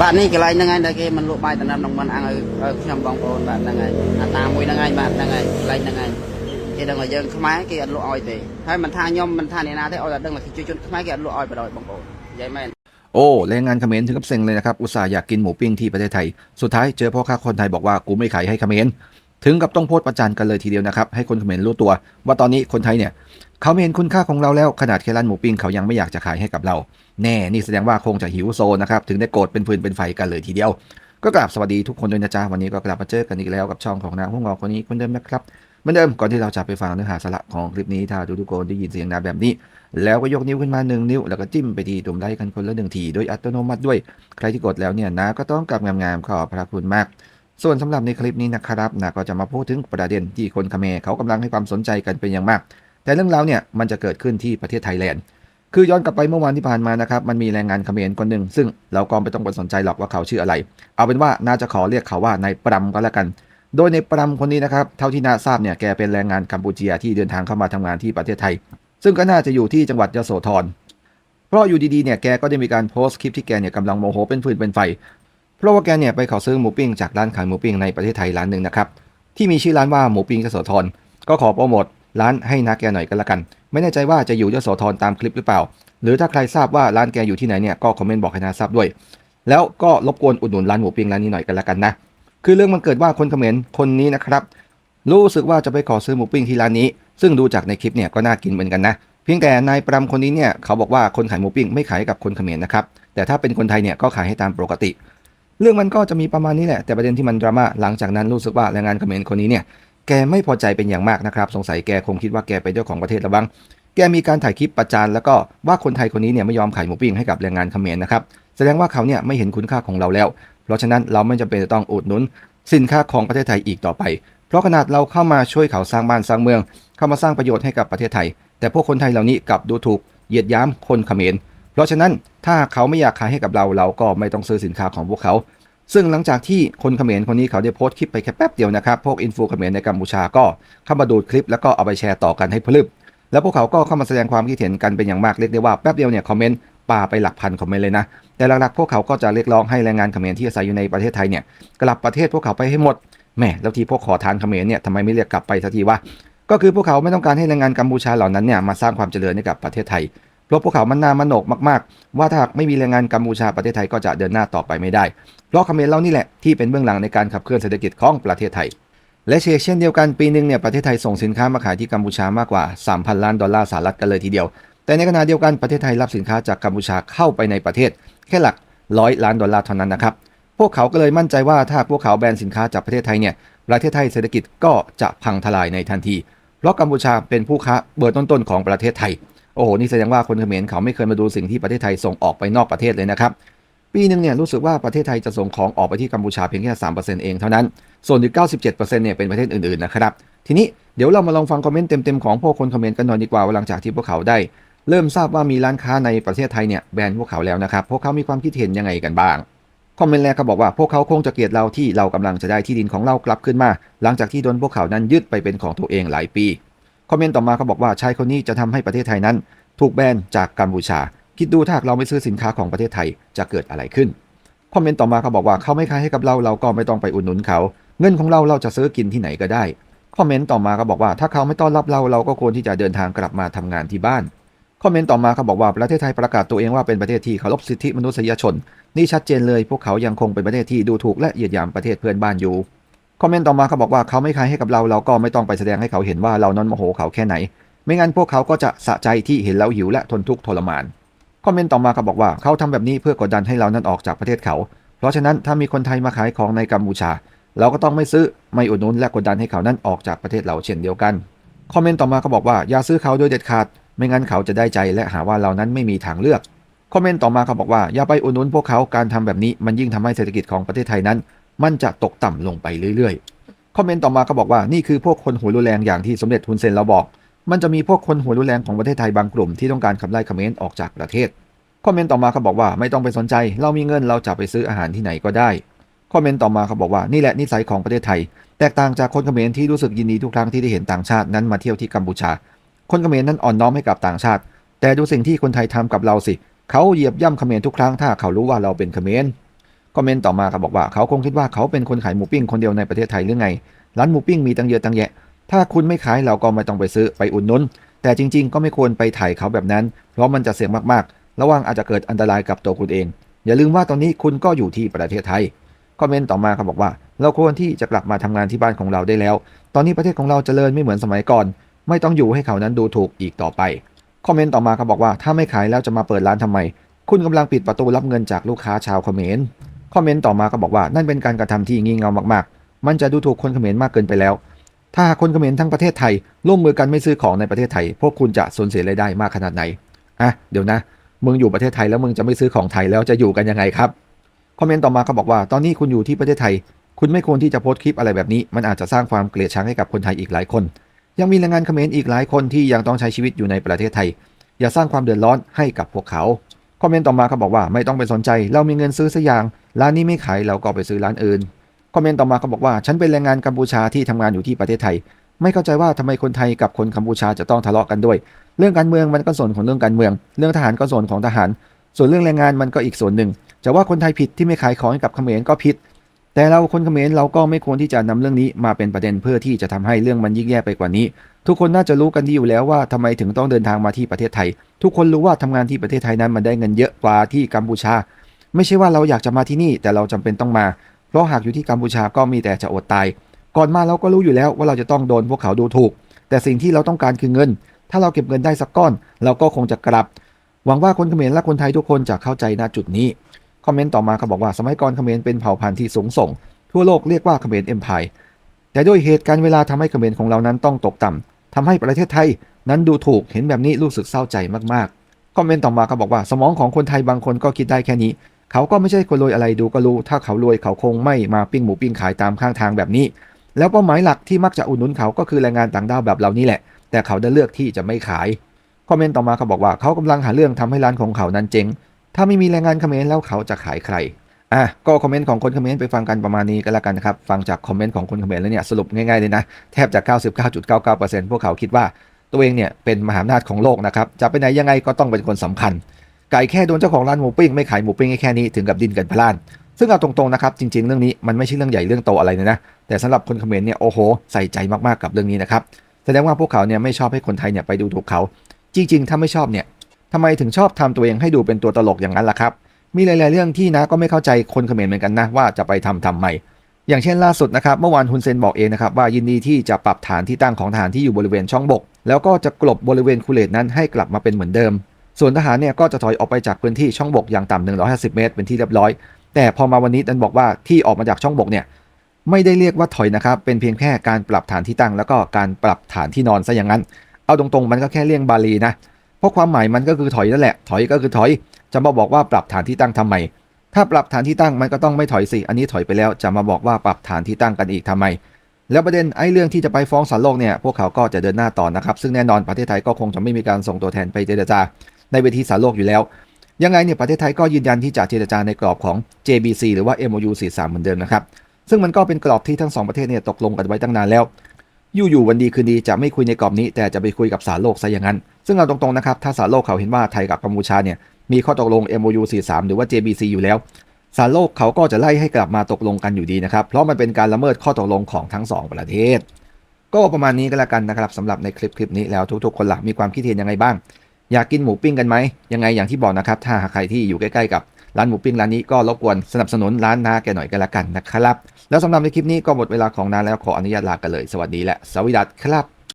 បាទនេះកន្លែងហ្នឹងហើយដែលគេមិនលក់បាយតំណាំក្នុងមិនអាំងឲ្យឲ្យខ្ញុំបងប្អូនបាទហ្នឹងហើយអាតាមួយហ្នឹងហើយបាទហ្នឹងហើយកន្លែងហ្នឹងហើយគេដឹងថាយើងខ្មែរគេអត់លក់ឲ្យទេហើយមិនថាខ្ញុំមិនថាអ្នកណាទេឲ្យតែដឹងថាប្រជាជនខ្មែរគេអត់លក់ឲ្យបដ ாய் បងប្អូននិយាយមែន โอ้แรงงานเขมรถึงกับเซ็งเลยนะครับ อุตส่าห์อยากกินหมูปิ้งที่ประเทศไทย สุดท้ายเจอพ่อค้าคนไทยบอกว่ากูไม่ขายให้เขมร ถึงกับต้องโพสต์ประจานกันเลยทีเดียวนะครับ ให้คนเขมรรู้ตัว ว่าตอนนี้คนไทยเนี่ย เขาไม่เห็นคุณค่าของเราแล้ว ขนาดแค่ร้านหมูปิ้งเขายังไม่อยากจะขายให้กับเรา แน่นี่แสดงว่าคงจะหิวโซนะครับถึงได้โกรธเป็นฟืนเป็นไฟกันเลยทีเดียว ก็กราบสวัสดีทุกคนด้วยนะจ๊ะวันนี้ก็กลับมาเจอกันอีกแล้วกับช่องของนางพวกเราคนนี้คนเดิมนะครับเหมือนเดิมก่อนที่เราจะไปฟังเนื้อหาสาระของคลิปนี้ถ้าทุกคนได้ยินเสียงนาแบบนี้ แล้วก็ยกนิ้วขึ้นมาหนึ่งนิ้ว แล้วก็จิ้มไปที่ตุ่มไลค์กันคนละหนึ่งทีโดยอัตโนมัติด้วยใครที่กดแล้วเนี่ยนะก็ต้องกลับงามๆขอบพระคุณมากส่วนสำหรับในคลิปนี้นะครับนะก็จะมาพูดถึงประเด็นที่คนเมเขากำลังให้ความสนใจกันเป็นอย่างมาก แต่เรื่องราวเนี่ยมันจะเกิดขึ้นที่ประเทศไทยแลนด์ คือย้อนกลับไปเมื่อวานที่ผ่านมานะครับ มันมีแรงงานเขมรคนหนึ่ง ซึ่งเราก็ไม่ต้องไปสนใจหรอกว่าเขาชื่ออะไร เอาเป็นว่าน่าจะขอเรียกเขาว่านายปรำก็แล้วกัน โดยในปรำคนนี้นะครับ เท่าที่น่าทราบเนี่ย แกเป็นแรงงานกัมพูเชียที่เดินทางเข้ามาทำงานที่ประเทศไทย ซึ่งก็น่าจะอยู่ที่จังหวัดยโสธร เพราะอยู่ดีๆเนี่ย แกก็ได้มีการโพสต์คลิปที่แกเนี่ยกำลังโมโหเป็นฟืนเป็นไฟ เพราะว่าแกเนี่ยไปขอซื้อหมูปิ้งจากร้านขายหมูปิ้งในประเทศไทยร้านหนึ่งนะครับ ที่มีชื่อร้านว่าหมูปิ้งยโสธร ก็ขอโปรโมท ร้านให้นักแกหน่อยก็แล้วกัน ไม่แน่ใจว่าจะอยู่ยโสธรตามคลิปหรือเปล่า หรือถ้าใครทราบว่าร้านแกอยู่ที่ไหนเนี่ยก็คอมเมนต์บอกให้นาทราบด้วย แล้วก็รบกวนอุดหนุนร้านหมูปิ้งร้านนี้หน่อยกันแล้วกันนะ คือเรื่องมันเกิดว่าคนเขมรคนนี้นะครับรู้สึกว่าจะไปขอซื้อหมูปิ้งที่ร้านนี้ ซึ่งดูจากในคลิปเนี่ยก็น่ากินเหมือนกันนะเพียงแต่นายปรำคนนี้เนี่ยเขาบอกว่าคนขายหมูปิ้งไม่ขายกับคนเขมรนะครับแต่ถ้าเป็นคนไทยเนี่ยก็ขายให้ตามปกติ เรื่องมันก็จะมีประมาณนี้แหละแต่ประเด็นที่มันดราม่าหลังจากนั้นรู้สึกว่าแรงงานเขมรคนนี้เนี่ย แกไม่พอใจเป็นอย่างมากนะครับ สงสัยแกคงคิดว่าแกเป็นเจ้าของประเทศแล้วบ้างแกมีการถ่ายคลิปประจานแล้วก็ว่าคนไทยคนนี้เนี่ยไม่ยอมขายหมูปิ้งให้กับแรงงานเขมรนะครับ แสดงว่าเขาเนี่ยไม่เห็นคุณค่าของเราแล้ว เพราะฉะนั้นเราไม่จำเป็นจะต้องอุดหนุน สินค้าของประเทศไทยอีกต่อไป เพราะขนาดเราเข้ามาช่วยเขาสร้างบ้านสร้างเมือง เข้ามาสร้างประโยชน์ให้กับประเทศไทย แต่พวกคนไทยเหล่านี้กลับดูถูกเหยียดยามคนเขมร เพราะฉะนั้นถ้าเขาไม่อยากขายให้กับเราเราก็ไม่ต้องซื้อสินค้าของพวกเขา ซึ่งหลังจากที่คนเขมรคนนี้เขาได้โพสต์คลิปไปแค่แป๊บเดียวนะครับ พวกอินฟูเขมรในกัมพูชาก็เข้ามาดูคลิปแล้วก็เอาไปแชร์ต่อกันให้พลึบ แล้วพวกเขาก็เข้ามาแสดงความคิดเห็นกันเป็นอย่างมากเรียกได้ว่าแป๊บเดียวเนี่ยคอมเมนต์ปาไปหลักพันคอมเมนต์เลยนะ แต่หลักๆพวกเขาก็จะเรียกร้องให้แรงงานเขมรที่อาศัยอยู่ในประเทศไทยเนี่ยกลับประเทศพวกเขาไปให้หมดแหมแล้วที่พวกขอทานเขมรเนี่ยทำไมไม่เรียกกลับไปสักทีวะก็คือพวกเขาไม่ต้องการให้แรงงานกัมพูชาเหล่านั้นเนี่ยมาสร้างความเจริญให้กับประเทศไทย ราะพวกเขามันน่ามันโหนกมากๆ ว่าถ้าหากไม่มีแรงงานกัมพูชาประเทศไทยก็จะเดินหน้าต่อไปไม่ได้ เพราะเขมรเรานี่แหละที่เป็นเบื้องหลังในการขับเคลื่อนเศรษฐกิจของประเทศไทย และเชกเช่นเดียวกันปีหนึ่งเนี่ยประเทศไทยส่งสินค้ามาขายที่กัมพูชามากกว่า 3,000 ล้านดอลลาร์สหรัฐกันเลยทีเดียว แต่ในขณะเดียวกันประเทศไทยรับสินค้าจากกัมพูชาเข้าไปในประเทศ แค่หลักร้อยล้านดอลลาร์เท่านั้นนะครับพวกเขาก็เลยมั่นใจว่าถ้าพวกเขาแบนสินค้าจากประเทศไทยเนี่ยประเทศไทยเศรษฐกิจก็จะพังทลายในทันที เพราะกัมพูชาเป็นผู้ค้าเบอร์ต้นๆของประเทศไทย โอ้โหนี่แสดงว่าคนเขมรเขาไม่เคยมาดูสิ่งที่ประเทศไทยส่งออกไปนอกประเทศเลยนะครับปีหนึ่งเนี่ยรู้สึกว่าประเทศไทยจะส่งของออกไปที่กัมพูชาเพียงแค่3%เองเท่านั้น ส่วนอีก97%เนี่ยเป็นประเทศอื่นๆนะครับ ทีนี้เดี๋ยวเรามาลองฟังคอมเมนต์เต็มๆของพวกคนเขมรกันหน่อยดีกว่าว่าหลังจากที่พวกเขาได้ เริ่มทราบว่ามีร้านค้าในประเทศไทยเนี่ยแบนพวกเขาแล้วนะครับ พวกเขามีความคิดเห็นยังไงกันบ้าง คอมเมนต์แรกเขาบอกว่าพวกเขาคงจะเกลียดเราที่เรากำลังจะได้ที่ดินของเรากลับขึ้นมา หลังจากที่โดนพวกเขานั้นยึดไปเป็นของตัวเองหลายปี คอมเมนต์ต่อมาเขาบอกว่าชายคนนี้จะทำให้ประเทศไทยนั้น ถูกแบนจากกัมพูชา คิดดูถ้าเราไม่ซื้อสินค้าของประเทศไทยจะเกิดอะไรขึ้นคอมเมนต์ต่อมาเขาบอกว่าเขาไม่ขายให้กับเราเราก็ไม่ต้องไปอุดหนุนเขา เงินของเราเราจะซื้อกินที่ไหนก็ได้คอมเมนต์ต่อมาเขาบอกว่าถ้าเขาไม่ต้อนรับเราเราก็ควรที่จะเดินทางกลับมาทำงานที่บ้านคอมเมนต์ต่อมาเขาบอกว่าประเทศไทยประกาศตัวเองว่าเป็นประเทศที่เคารพสิทธิมนุษยชน นี่ชัดเจนเลยพวกเขายังคงเป็นประเทศที่ดูถูกและเหยียดหยามประเทศเพื่อนบ้านอยู่ คอมเมนต์ต่อมาเขาบอกว่าเขาไม่ขายให้กับเราเราก็ไม่ต้องไปแสดงให้เขาเห็นว่าเรานั้นโมโหเขาแค่ไหน ไม่งั้นพวกเขาก็จะสะใจที่เห็นเราหิวและทนทุกข์ทรมานคอมเมนต์ต่อมาเขาบอกว่าเขาทำแบบนี้เพื่อกดดันให้เรานั้นออกจากประเทศเขา เพราะฉะนั้นถ้ามีคนไทยมาขายของในกัมพูชา เราก็ต้องไม่ซื้อไม่อุดหนุนและกดดันให้เขานั้นออกจากประเทศเราเช่นเดียวกันคอมเมนต์ต่อมาเขาบอกว่าอย่าซื้อเขาโดยเด็ดขาด ไม่งั้นเขาจะได้ใจและหาว่าเรานั้นไม่มีทางเลือกคอมเมนต์ต่อมาเขาบอกว่าอย่าไปอุดหนุนพวกเขาการทำแบบนี้มันยิ่งทำให้เศรษฐกิจของประเทศไทยนั้น มันจะตกต่ำลงไปเรื่อยๆ คอมเมนต์ต่อมาเขาบอกว่านี่คือพวกคนหัวรุนแรงอย่างที่สมเด็จฮุนเซนเราบอก มันจะมีพวกคนหัวรุนแรงของประเทศไทยบางกลุ่มที่ต้องการขับไล่คอมเขมรออกจากประเทศ คอมเมนต์ต่อมาเขาบอกว่าไม่ต้องไปสนใจ เรามีเงินเราจะไปซื้ออาหารที่ไหนก็ได้ คอมเมนต์ต่อมาเขาบอกว่านี่แหละนิสัยของประเทศไทย แตกต่างจากคนเขมรที่รู้สึกยินดีทุกครั้งที่ได้เห็นต่างชาตินั้นมาเที่ยวที่กัมพูชา คนเขมรนั้นอ่อนน้อมให้กับต่างชาติ แต่ดูสิ่งที่คนไทยทำกับเราสิ เขาเหยียบย่ำเขมรทุกครั้งถ้าเขารู้ว่าเราเป็นเขมร คอมเมนต์ต่อมาครับบอกว่าเขาคงคิดว่าเขาเป็นคนขายหมูปิ้งคนเดียวในประเทศไทยหรือไง ร้านหมูปิ้งมีตั้งเยอะตั้งแยะ ถ้าคุณไม่ขายเราก็ไม่ต้องไปซื้อไปอุดหนุน แต่จริง ๆ ก็ไม่ควรไปถ่ายเขาแบบนั้น เพราะมันจะเสี่ยงมากๆ ระวังอาจจะเกิดอันตรายกับตัวคุณเอง อย่าลืมว่าตอนนี้คุณก็อยู่ที่ประเทศไทย คอมเมนต์ต่อมาครับบอกว่า เราควรที่จะกลับมาทำงานที่บ้านของเราได้แล้ว ตอนนี้ประเทศของเราเจริญไม่เหมือนสมัยก่อน ไม่ต้องอยู่ให้เขานั้นดูถูกอีกต่อไป คอมเมนต์ต่อมาครับบอกว่าถ้าไม่ขายแล้วจะมาเปิดร้านทำไม คุณกำลังปิดประตูรับเงินจากลูกค้าชาวเขมร คอมเมนต์ต่อมาก็บอกว่านั่นเป็นการกระทำที่งี่เง่ามากๆ มันจะดูถูกคนเขมรมากเกินไปแล้ว ถ้าคนเขมรทั้งประเทศไทยร่วมมือกันไม่ซื้อของในประเทศไทย พวกคุณจะสูญเสียรายได้มากขนาดไหนอะเดี๋ยวนะมึงอยู่ประเทศไทยแล้วมึงจะไม่ซื้อของไทยแล้วจะอยู่กันยังไงครับคอมเมนต์ต่อมาเขาบอกว่าตอนนี้คุณอยู่ที่ประเทศไทย คุณไม่ควรที่จะโพสต์คลิปอะไรแบบนี้ มันอาจจะสร้างความเกลียดชังให้กับคนไทยอีกหลายคน ยังมีแรงงานเขมรอีกหลายคนที่ยังต้องใช้ชีวิตอยู่ในประเทศไทย อย่าสร้างความเดือดร้อนให้กับพวกเขา คอมเมนต์ต่อมาเขาบอกว่าไม่ต้องไปสนใจ เรามีเงินซื้อสักอย่าง ร้านนี้ไม่ขายเราก็ไปซื้อร้านอื่น คอมเมนต์ต่อมาเขาบอกว่า ฉันเป็นแรงงานกัมพูชาที่ทำงานอยู่ที่ประเทศไทย ไม่เข้าใจว่าทำไมคนไทยกับคนกัมพูชาจะต้องทะเลาะกันด้วย เรื่องการเมืองมันก็ส่วนของเรื่องการเมือง เรื่องทหารก็ส่วนของทหาร ส่วนเรื่องแรงงานมันก็อีกส่วนหนึ่งจะว่าคนไทยผิดที่ไม่ขายของให้กับเขมรก็ผิด แต่เราคนเขมรเราก็ไม่ควรที่จะนำเรื่องนี้มาเป็นประเด็นเพื่อที่จะทำให้เรื่องมันยิ่งแย่ไปกว่านี้ ทุกคนน่าจะรู้กันดีอยู่แล้วว่าทำไมถึงต้องเดินทางมาที่ประเทศไทย ทุกคนรู้ว่าทำงานที่ประเทศไทยนั้นมันได้เงินเยอะกว่าที่กัมพูชา ไม่ใช่ว่าเราอยากจะมาที่นี่แต่เราจำเป็นต้องมา เพราะหากอยู่ที่กัมพูชาก็มีแต่จะอดตาย ก่อนมาเราก็รู้อยู่แล้วว่าเราจะต้องโดนพวกเขาดูถูก แต่สิ่งที่เราต้องการคือเงิน ถ้าเราเก็บเงินได้สักก้อน เราก็คงจะกลับ หวังว่าคนเขมรและคนไทยทุกคนจะเข้าใจณจุดนี้ คอมเมนต์ต่อมาเขาบอกว่าสมัยก่อนเขมรเป็นเผ่าพันธุ์ที่สูงส่ง ทั่วโลกเรียกว่าเขมรเอ็มพายแต่ด้วยเหตุการณ์เวลาทำให้เขมรของเรานั้นต้องตกต่ำทำให้ประเทศไทยนั้นดูถูกเห็นแบบนี้รู้สึกเศร้าใจมากๆ คอมเมนต์ต่อมาเขาบอกว่าสมองของคนไทยบางคนก็คิดได้แค่นี้ เขาก็ไม่ใช่คนรวยอะไรดูก็รู้ ถ้าเขารวยเขาคงไม่มาปิ้งหมูปิ้งขายตามข้างทางแบบนี้ แล้วเป้าหมายหลักที่มักจะอุดหนุนเขาก็คือแรงงานต่างด้าวแบบเรานี่แหละ แต่เขาได้เลือกที่จะไม่ขาย คอมเมนต์ต่อมาเขาบอกว่าเขากำลังหาเรื่องทำให้ร้านของเขานั้นเจ๊ง ถ้าไม่มีแรงงานเขมรแล้วเขาจะขายใครอะก็คอมเมนต์ของคนเขมรไปฟังกันประมาณนี้ก็แล้วกันนะครับ ฟังจากคอมเมนต์ของคนเขมรแล้วเนี่ยสรุปง่ายๆเลยนะ แทบจะ 99.99%พวกเขาคิดว่าตัวเองเนี่ยเป็นมหาอำนาจของโลกนะครับ จะไปไหนยังไงก็ต้องเป็นคนสำคัญ ไก่แค่โดนเจ้าของร้านหมูปิ้งไม่ขายหมูปิ้งแค่นี้ถึงกับดินกันพลาน ซึ่งเอาตรงๆนะครับจริง ๆ เรื่องนี้มันไม่ใช่เรื่องใหญ่เรื่องโตอะไรเลยนะ แต่สำหรับคนเขมรเนี่ยโอ้โหใส่ใจมากๆกับเรื่องนี้นะครับแสดงว่าพวกเขาเนี่ยไม่ชอบให้คนไทยเนี่ยไปดูถูกเขา จริง ๆ ถ้าไม่ชอบเนี่ย ทำไมถึงชอบทำตัวเองให้ดูเป็นตัวตลกอย่างนั้นล่ะครับ มีหลาย ๆ เรื่องที่นะก็ไม่เข้าใจคนเขมรเหมือนกันนะว่าจะไปทำทำไม อย่างเช่นล่าสุดนะครับเมื่อวานฮุนเซนบอกเองนะครับว่ายินดีที่จะปรับฐานที่ตั้งของทหารที่อยู่บริเวณช่องบก แล้วก็จะกลบบริเวณคูเลตนั้นให้กลับมาเป็นเหมือนเดิม ส่วนทหารเนี่ยก็จะถอยออกไปจากพื้นที่ช่องบกอย่างต่ำ150 เมตร เป็นที่เรียบร้อย แต่พอมาวันนี้ดันบอกว่าที่ออกมาจากช่องบกเนี่ยไม่ได้เรียกว่าถอยนะครับ เป็นเพียงแค่การปรับฐานที่ตั้ง แล้วก็การปรับฐานที่นอนซะอย่างนั้น เอาตรงๆ มันก็แค่เลี่ยงบาลีนะ เพราะความหมายมันก็คือถอยนั่นแหละ ถอยก็คือถอย จะมาบอกว่าปรับฐานที่ตั้งทำไม ถ้าปรับฐานที่ตั้งมันก็ต้องไม่ถอยสิ อันนี้ถอยไปแล้ว จะมาบอกว่าปรับฐานที่ตั้งกันอีกทำไม แล้วประเด็นไอ้เรื่องที่จะไปฟ้องศาลโลกเนี่ยพวกเขาก็จะเดินหน้าต่อนะครับ ซึ่งแน่นอนประเทศไทยก็คงจะไม่มีการส่งตัวแทนไปเจรจา ในเวทีศาลโลกอยู่แล้ว ยังไงเนี่ยประเทศไทยก็ยืนยันที่จะเจรจาในกรอบของ JBC หรือว่า MOU 43เหมือนเดิมนะครับซึ่งมันก็เป็นกรอบที่ทั้งสองประเทศเนี่ยตกลงกันไว้ตั้งนานแล้ว อยู่ๆวันดีคืนดีจะไม่คุยในกรอบนี้ แต่จะไปคุยกับศาลโลกซะอย่างนั้น ซึ่งเอาตรงๆนะครับถ้าศาลโลกเขาเห็นว่าไทยกับกัมพูชาเนี่ยมีข้อตกลง MOU 43 หรือว่า JBC อยู่แล้วศาลโลกเขาก็จะไล่ให้กลับมาตกลงกันอยู่ดีนะครับ เพราะมันเป็นการละเมิดข้อตกลงของทั้งสองประเทศ ก็ประมาณนี้ก็แล้วกันนะครับสำหรับในคลิปคลิปนี้แล้วทุกๆ คนหลักมีความคิดเห็นยังไงบ้าง อยากกินหมูปิ้งกันไหมยังไงอย่างที่บอกนะครับถ้าใครที่อยู่ใกล้ๆกับ ร้านหมูปิ้งร้านนี้ก็รบกวนสนับสนุนร้านนาแกหน่อยกันละกันนะครับ แล้วสำหรับในคลิปนี้ก็หมดเวลาของนาแล้วขออนุญาตลากันเลย สวัสดีและสวัสดีครับ